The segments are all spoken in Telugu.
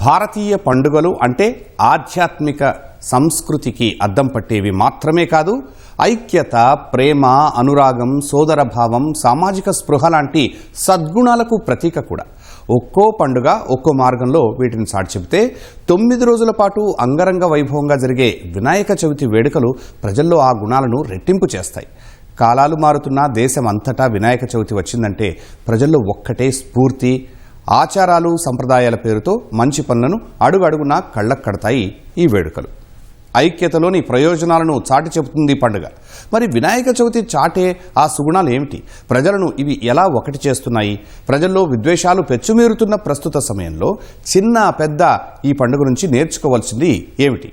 భారతీయ పండుగలు అంటే ఆధ్యాత్మిక సంస్కృతికి అద్దం పట్టేవి మాత్రమే కాదు ఐక్యత ప్రేమ అనురాగం సోదరభావం సామాజిక స్పృహ లాంటి సద్గుణాలకు ప్రతీక కూడా. ఒక్కో పండుగ ఒక్కో మార్గంలో వీటిని సాటి చెబితే తొమ్మిది రోజుల పాటు అంగరంగ వైభవంగా జరిగే వినాయక చవితి వేడుకలు ప్రజల్లో ఆ గుణాలను రెట్టింపు చేస్తాయి. కాలాలు మారుతున్న దేశం అంతటా వినాయక చవితి వచ్చిందంటే ప్రజల్లో ఒక్కటే స్ఫూర్తి ఆచారాలు సంప్రదాయాల పేరుతో మంచి పనులను అడుగడుగునా కళ్ళకు కడతాయి ఈ వేడుకలు. ఐక్యతలోని ప్రయోజనాలను చాటి చెబుతుంది ఈ పండుగ. మరి వినాయక చవితి చాటే ఆ సుగుణాలు ఏమిటి? ప్రజలను ఇవి ఎలా ఒకటి చేస్తున్నాయి? ప్రజల్లో విద్వేషాలు పెచ్చుమీరుతున్న ప్రస్తుత సమయంలో చిన్న పెద్ద ఈ పండుగ నుంచి నేర్చుకోవాల్సింది ఏమిటి?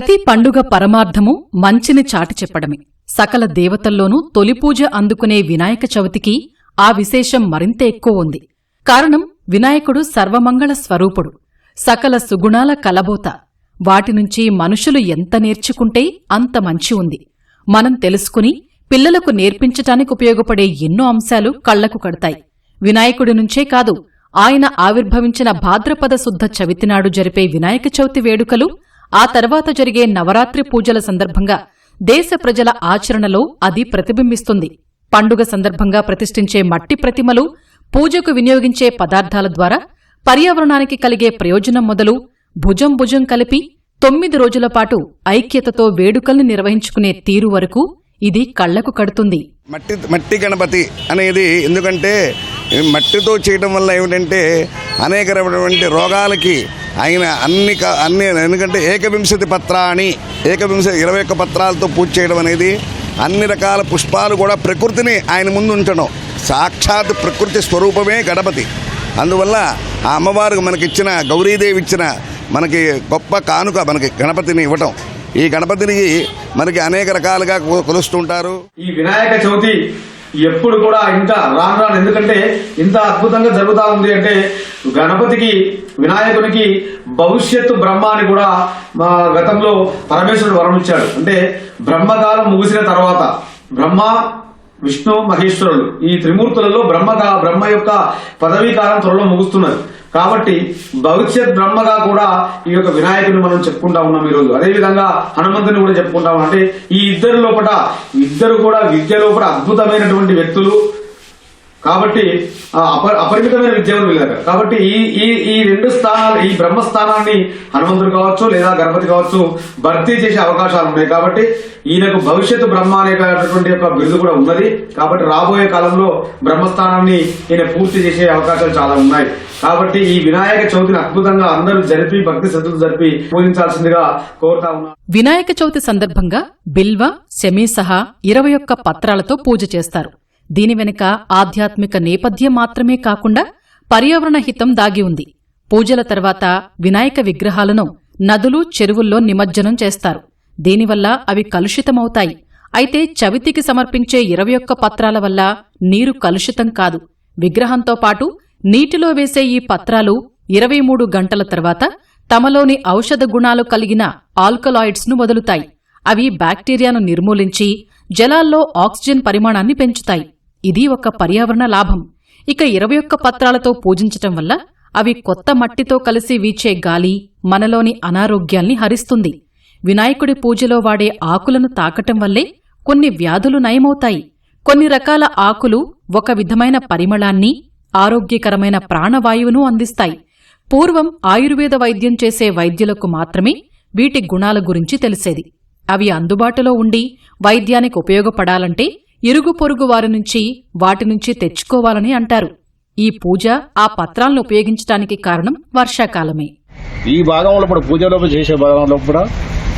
ప్రతి పండుగ పరమార్థము మంచిని చాటి చెప్పడమే. సకల దేవతల్లోనూ తొలి పూజ అందుకునే వినాయక చవితికి ఆ విశేషం మరింత ఎక్కువ ఉంది. కారణం వినాయకుడు సర్వమంగళ స్వరూపుడు. సకల సుగుణాల కలబోత. వాటి నుంచి మనుషులు ఎంత నేర్చుకుంటే అంత మంచి ఉంది. మనం తెలుసుకుని పిల్లలకు నేర్పించటానికి ఉపయోగపడే ఎన్నో అంశాలు కళ్ళకు కడతాయి. వినాయకుడి నుంచే కాదు ఆయన ఆవిర్భవించిన భాద్రపద శుద్ధ చవితినాడు జరిపే వినాయక చవితి వేడుకలు ఆ తర్వాత జరిగే నవరాత్రి పూజల సందర్భంగా దేశ ప్రజల ఆచరణలో అది ప్రతిబింబిస్తుంది. పండుగ సందర్భంగా ప్రతిష్ఠించే మట్టి ప్రతిమలు పూజకు వినియోగించే పదార్థాల ద్వారా పర్యావరణానికి కలిగే ప్రయోజనం మొదలు భుజం భుజం కలిపి తొమ్మిది రోజుల పాటు ఐక్యతతో వేడుకల్ని నిర్వహించుకునే తీరు వరకు ఇది కళ్ళకు కడుతుంది. మట్టి మట్టి గణపతి అనేది ఎందుకంటే మట్టితో చేయడం వల్ల ఏమిటంటే అనేక రకమైనటువంటి రోగాలకి ఆయన అన్ని క- అన్ని ఎందుకంటే ఏకవింశతి పత్రాన్ని ఏకవింశ ఇరవై ఒక్క పత్రాలతో పూజ చేయడం అనేది అన్ని రకాల పుష్పాలు కూడా ప్రకృతిని ఆయన ముందు ఉంచడం. సాక్షాత్ ప్రకృతి స్వరూపమే గణపతి. అందువల్ల ఆ అమ్మవారికి మనకిచ్చిన గౌరీదేవి ఇచ్చిన మనకి గొప్ప కానుక మనకి గణపతిని ఇవ్వటం. ఈ గణపతిని మనకి అనేక రకాలుగా కొలుస్తుంటారు. ఈ వినాయక చవితి ఎప్పుడు కూడా ఇంత రాను రాను. ఎందుకంటే ఇంత అద్భుతంగా జరుగుతా ఉంది అంటే గణపతికి వినాయకునికి భవిష్యత్తు బ్రహ్మ అని కూడా మా గతంలో పరమేశ్వరుడు వరం ఇచ్చాడు అంటే బ్రహ్మకాలం ముగిసిన తర్వాత బ్రహ్మ విష్ణు మహేశ్వరులు ఈ త్రిమూర్తులలో బ్రహ్మగా బ్రహ్మ యొక్క పదవీ కాలం త్వరలో ముగుస్తున్నది. కాబట్టి భవిష్యత్ బ్రహ్మగా కూడా ఈ యొక్క వినాయకుని మనం చెప్పుకుంటా ఉన్నాం ఈ రోజు అదే విధంగా హనుమంతుని కూడా చెప్పుకుంటాం అంటే ఈ ఇద్దరు లోపల ఇద్దరు కూడా విద్య లోపల అద్భుతమైనటువంటి వ్యక్తులు. కాబట్టి ఆ అపరిమితమైన విద్యను వెళ్ళారు కాబట్టి ఈ ఈ ఈ రెండు స్థానాలు ఈ బ్రహ్మస్థానాన్ని హనుమంతుడు కావచ్చు లేదా గణపతి కావచ్చు భర్తీ చేసే అవకాశాలు ఉన్నాయి. కాబట్టి ఈయనకు భవిష్యత్తు బ్రహ్మ అనేటటువంటి యొక్క బిరుదు కూడా ఉన్నది. కాబట్టి రాబోయే కాలంలో బ్రహ్మస్థానాన్ని ఈయన పూర్తి చేసే అవకాశాలు చాలా ఉన్నాయి. కాబట్టి ఈ వినాయక చవితిని అద్భుతంగా అందరూ జరిపి భక్తి శ్రద్ధలు జరిపి పూజించాల్సిందిగా కోరుతా ఉన్నా వినాయక చవితి సందర్భంగా బిల్వ శమీ సహా ఇరవై ఒక్క పత్రాలతో పూజ చేస్తారు. దీని వెనుక ఆధ్యాత్మిక నేపథ్యం మాత్రమే కాకుండా పర్యావరణ హితం దాగి ఉంది. పూజల తర్వాత వినాయక విగ్రహాలను నదులు చెరువుల్లో నిమజ్జనం చేస్తారు. దీనివల్ల అవి కలుషితమవుతాయి. అయితే చవితికి సమర్పించే ఇరవై ఒక్క పత్రాల వల్ల నీరు కలుషితం కాదు. విగ్రహంతో పాటు నీటిలో వేసే ఈ పత్రాలు ఇరవై మూడు గంటల తర్వాత తమలోని ఔషధ గుణాలు కలిగిన ఆల్కలాయిడ్స్ను వదులుతాయి. అవి బ్యాక్టీరియాను నిర్మూలించి జలాల్లో ఆక్సిజన్ పరిమాణాన్ని పెంచుతాయి. ఇది ఒక పర్యావరణ లాభం. ఇక ఇరవై ఒక్క పత్రాలతో పూజించటం వల్ల అవి కొత్త మట్టితో కలిసి వీచే గాలి మనలోని అనారోగ్యాల్ని హరిస్తుంది. వినాయకుడి పూజలో వాడే ఆకులను తాకటం వల్లే కొన్ని వ్యాధులు నయమవుతాయి. కొన్ని రకాల ఆకులు ఒక విధమైన పరిమళాన్ని ఆరోగ్యకరమైన ప్రాణవాయువును అందిస్తాయి. పూర్వం ఆయుర్వేద వైద్యం చేసే వైద్యులకు మాత్రమే వీటి గుణాల గురించి తెలిసేది. అవి అందుబాటులో ఉండి వైద్యానికి ఉపయోగపడాలంటే ఇరుగు పొరుగు వారి నుంచి వాటి నుంచి తెచ్చుకోవాలని అంటారు. ఈ పూజ ఆ పత్రాలను ఉపయోగించడానికి కారణం వర్షాకాలమే. ఈ భాగంలో కూడా పూజలో చేసే భాగంలో కూడా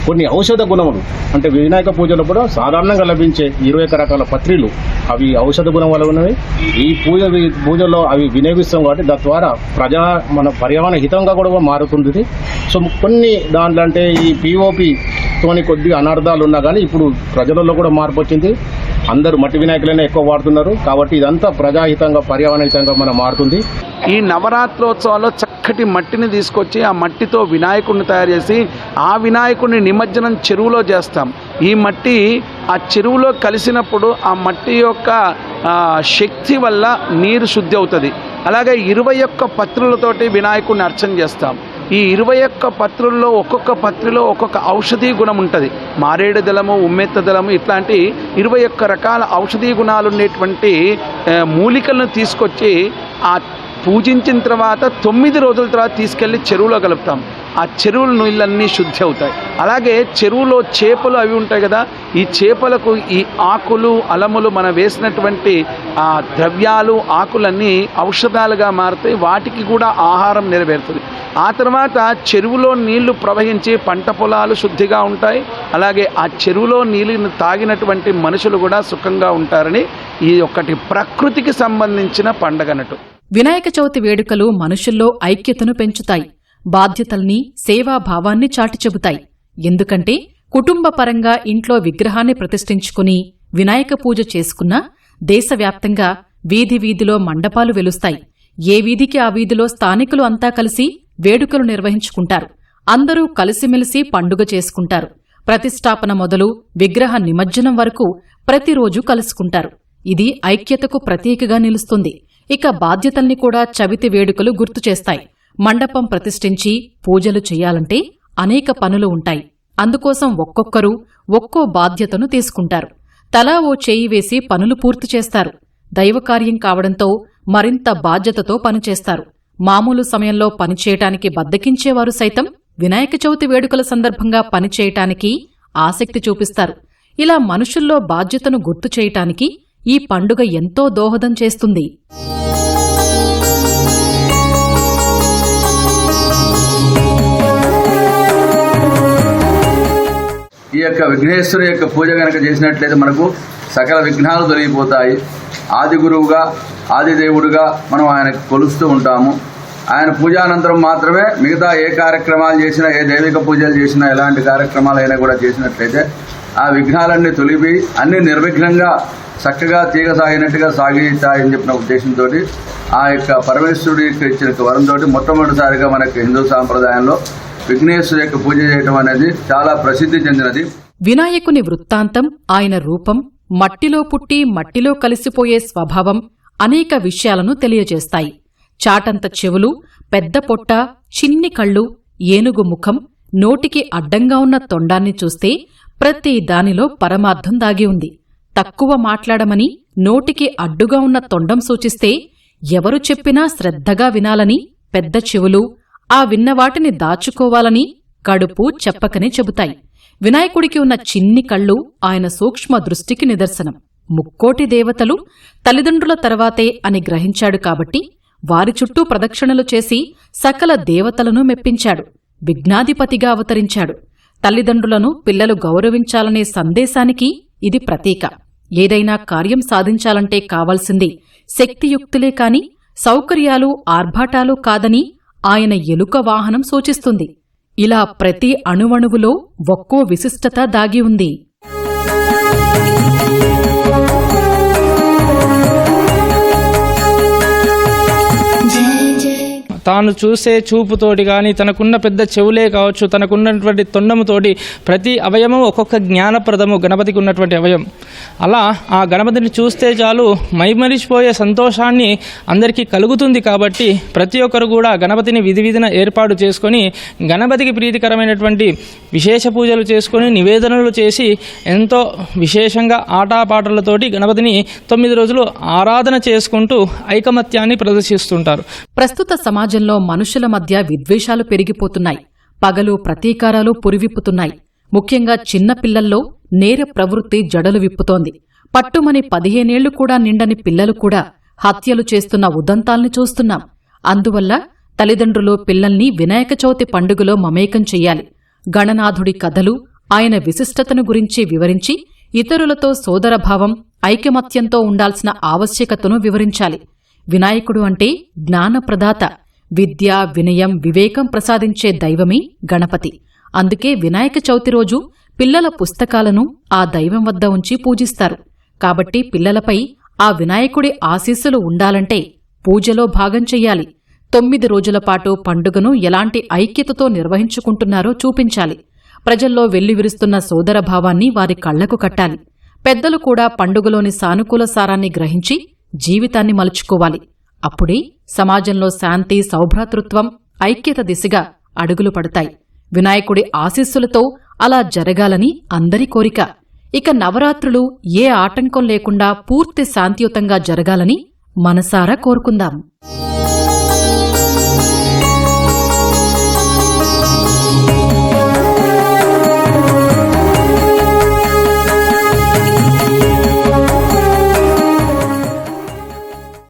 కొన్ని ఔషధ గుణములు అంటే వినాయక పూజలో కూడా సాధారణంగా లభించే ఇరవై రకాల పత్రిలు అవి ఔషధ గుణం వల్ల ఉన్నవి. ఈ పూజ పూజలో అవి వినియోగిస్తాం కాబట్టి దాని ద్వారా ప్రజా మన పర్యావరణ హితంగా కూడా మారుతుంది సో కొన్ని దాంట్లో అంటే ఈ పిఓపి తోని కొద్దిగా అనర్థాలు ఉన్నా కానీ ఇప్పుడు ప్రజలలో కూడా మార్పు వచ్చింది. అందరూ మట్టి వినాయకులనే ఎక్కువ వాడుతున్నారు. కాబట్టి ఇదంతా ప్రజాహితంగా పర్యావరణహితంగా మనం మారుతుంది. ఈ నవరాత్రోత్సవాల్లో చక్కటి మట్టిని తీసుకొచ్చి ఆ మట్టితో వినాయకుడిని తయారు చేసి ఆ వినాయకుడిని నిమజ్జనం చెరువులో చేస్తాం. ఈ మట్టి ఆ చెరువులో కలిసినప్పుడు ఆ మట్టి యొక్క శక్తి వల్ల నీరు శుద్ధి అవుతుంది. అలాగే ఇరవై ఒక్క పత్రులతోటి వినాయకుడిని అర్చన చేస్తాం. ఈ ఇరవై ఒక్క పత్రుల్లో ఒక్కొక్క పత్రిలో ఒక్కొక్క ఔషధీ గుణం ఉంటుంది. మారేడు దళము ఉమ్మెత్త దళము ఇట్లాంటి ఇరవై ఒక్క రకాల ఔషధీ గుణాలు ఉండేటువంటి మూలికలను తీసుకొచ్చి ఆ పూజించిన తర్వాత తొమ్మిది రోజుల తర్వాత తీసుకెళ్ళి చెరువులో కలుపుతాం. ఆ చెరువుల నీళ్ళన్నీ శుద్ధి అవుతాయి. అలాగే చెరువులో చేపలు అవి ఉంటాయి కదా ఈ చేపలకు ఈ ఆకులు అలములు మనం వేసినటువంటి ఆ ద్రవ్యాలు ఆకులన్నీ ఔషధాలుగా మారుతాయి వాటికి కూడా ఆహారం నెరవేరుతుంది. ఆ తర్వాత చెరువులో నీళ్ళు ప్రవహించి పంట పొలాలు శుద్ధిగా ఉంటాయి. అలాగే ఆ చెరువులో నీళ్ళని తాగినటువంటి మనుషులు కూడా సుఖంగా ఉంటారని ఈ ఒక్కటి ప్రకృతికి సంబంధించిన పండగనట్టు వినాయక చవితి వేడుకలు మనుషుల్లో ఐక్యతను పెంచుతాయి. బాధ్యతల్ని సేవాభావాన్ని చాటి చెబుతాయి. ఎందుకంటే కుటుంబపరంగా ఇంట్లో విగ్రహాన్ని ప్రతిష్ఠించుకుని వినాయక పూజ చేసుకున్నా దేశవ్యాప్తంగా వీధి వీధిలో మండపాలు వెలుస్తాయి. ఏ వీధికి ఆ వీధిలో స్థానికులు అంతా కలిసి వేడుకలు నిర్వహించుకుంటారు. అందరూ కలిసిమెలిసి పండుగ చేసుకుంటారు. ప్రతిష్టాపన మొదలు విగ్రహ నిమజ్జనం వరకు ప్రతిరోజు కలుసుకుంటారు. ఇది ఐక్యతకు ప్రతీకగా నిలుస్తుంది. ఇక బాధ్యతల్ని కూడా చవితి వేడుకలు గుర్తు చేస్తాయి. మండపం ప్రతిష్ఠించి పూజలు చెయ్యాలంటే అనేక పనులు ఉంటాయి. అందుకోసం ఒక్కొక్కరు ఒక్కో బాధ్యతను తీసుకుంటారు. తలా ఓ చేయి వేసి పనులు పూర్తి చేస్తారు. దైవకార్యం కావడంతో మరింత బాధ్యతతో పనిచేస్తారు. మామూలు సమయంలో పనిచేయటానికి బద్దకించేవారు సైతం వినాయక చవితి వేడుకల సందర్భంగా పనిచేయటానికి ఆసక్తి చూపిస్తారు. ఇలా మనుషుల్లో బాధ్యతను గుర్తు చేయటానికి ఈ పండుగ ఎంతో దోహదం చేస్తుంది. యొక్క విఘ్నేశ్వరు యొక్క పూజ కనుక చేసినట్లయితే మనకు సకల విఘ్నాలు తొలగిపోతాయి. ఆది గురువుగా ఆది దేవుడుగా మనం ఆయనకు కొలుస్తూ ఉంటాము. ఆయన పూజానంతరం మాత్రమే మిగతా ఏ కార్యక్రమాలు చేసినా ఏ దైవిక పూజలు చేసినా ఎలాంటి కార్యక్రమాలైనా కూడా చేసినట్లయితే ఆ విఘ్నాలన్నీ తొలిపి అన్ని నిర్విఘ్నంగా చక్కగా తీగ సాగినట్టుగా సాగితాయని చెప్పిన ఉద్దేశంతో ఆ యొక్క పరమేశ్వరుడు యొక్క ఇచ్చిన వరంతో మొట్టమొదటిసారిగా మనకి హిందూ సాంప్రదాయంలో విఘ్నేశ్వరు యొక్క పూజ చేయడం అనేది చాలా ప్రసిద్ధి చెందినది. వినాయకుని వృత్తాంతం ఆయన రూపం మట్టిలో పుట్టి మట్టిలో కలిసిపోయే స్వభావం అనేక విషయాలను తెలియజేస్తాయి. చాటంత చెవులు పెద్ద పొట్ట చిన్ని కళ్ళు ఏనుగు ముఖం నోటికి అడ్డంగా ఉన్న తొండాన్ని చూస్తే ప్రతి దానిలో పరమార్థం దాగి ఉంది. తక్కువ మాట్లాడమని నోటికి అడ్డుగా ఉన్న తొండం సూచిస్తే ఎవరు చెప్పినా శ్రద్ధగా వినాలని పెద్ద చెవులు ఆ విన్నవాటిని దాచుకోవాలని కడుపు చెప్పకనే చెబుతాయి. వినాయకుడికి ఉన్న చిన్ని కళ్ళు ఆయన సూక్ష్మ దృష్టికి నిదర్శనం. ముక్కోటి దేవతలు తల్లిదండ్రుల తర్వాతే అని గ్రహించాడు కాబట్టి వారి చుట్టూ ప్రదక్షిణలు చేసి సకల దేవతలను మెప్పించాడు. విఘ్నాధిపతిగా అవతరించాడు. తల్లిదండ్రులను పిల్లలు గౌరవించాలనే సందేశానికి ఇది ప్రతీక. ఏదైనా కార్యం సాధించాలంటే కావాల్సింది శక్తియుక్తులే కాని సౌకర్యాలు ఆర్భాటాలు కాదని ఆయన ఎలుక వాహనం సూచిస్తుంది. ఇలా ప్రతి అణువణువులో ఒక్కో విశిష్టత దాగి ఉంది. తాను చూసే చూపుతోటి కానీ తనకున్న పెద్ద చెవులే కావచ్చు తనకున్నటువంటి తొండముతోటి ప్రతి అవయవం ఒక్కొక్క జ్ఞానప్రదము గణపతికి ఉన్నటువంటి అవయం అలా ఆ గణపతిని చూస్తే చాలు మైమరిచిపోయే సంతోషాన్ని అందరికీ కలుగుతుంది కాబట్టి ప్రతి ఒక్కరు కూడా గణపతిని విధి విధిన ఏర్పాటు చేసుకొని గణపతికి ప్రీతికరమైనటువంటి విశేష పూజలు చేసుకొని నివేదనలు చేసి ఎంతో విశేషంగా ఆటాపాటలతోటి గణపతిని తొమ్మిది రోజులు ఆరాధన చేసుకుంటూ ఐకమత్యాన్ని ప్రదర్శిస్తుంటారు. ప్రస్తుత సమాజంలో మనుషుల మధ్య విద్వేషాలు పెరిగిపోతున్నాయి. పగలు ప్రతీకారాలు పురివిప్పుతున్నాయి. ముఖ్యంగా చిన్న పిల్లల్లో నేర ప్రవృత్తి జడలు విప్పుతోంది. పట్టుమని పదిహేనేళ్ళు కూడా నిండని పిల్లలు కూడా హత్యలు చేస్తున్న ఉదంతాల్ని చూస్తున్నాం. అందువల్ల తల్లిదండ్రులు పిల్లల్ని వినాయక చవితి పండుగలో మమేకం చెయ్యాలి. గణనాథుడి కథలు ఆయన విశిష్టతను గురించి వివరించి ఇతరులతో సోదరభావం ఐకమత్యంతో ఉండాల్సిన ఆవశ్యకతను వివరించాలి. వినాయకుడు అంటే జ్ఞానప్రదాత. విద్య వినయం వివేకం ప్రసాదించే దైవమే గణపతి. అందుకే వినాయక చవితి రోజు పిల్లల పుస్తకాలను ఆ దైవం వద్ద ఉంచి పూజిస్తారు. కాబట్టి పిల్లలపై ఆ వినాయకుడి ఆశీస్సులు ఉండాలంటే పూజలో భాగం చెయ్యాలి. తొమ్మిది రోజుల పాటు పండుగను ఎలాంటి ఐక్యతతో నిర్వహించుకుంటున్నారో చూపించాలి. ప్రజల్లో వెల్లివిరుస్తున్న సోదర భావాన్ని వారి కళ్ళకు కట్టాలి. పెద్దలు కూడా పండుగలోని సానుకూల సారాన్ని గ్రహించి జీవితాన్ని మలుచుకోవాలి. అప్పుడే సమాజంలో శాంతి సౌభ్రాతృత్వం ఐక్యత దిశగా అడుగులు పడతాయి. వినాయకుడి ఆశీస్సులతో అలా జరగాలని అందరి కోరిక. ఇక నవరాత్రులు ఏ ఆటంకం లేకుండా పూర్తి శాంతియుతంగా జరగాలని మనసారా కోరుకుందాం.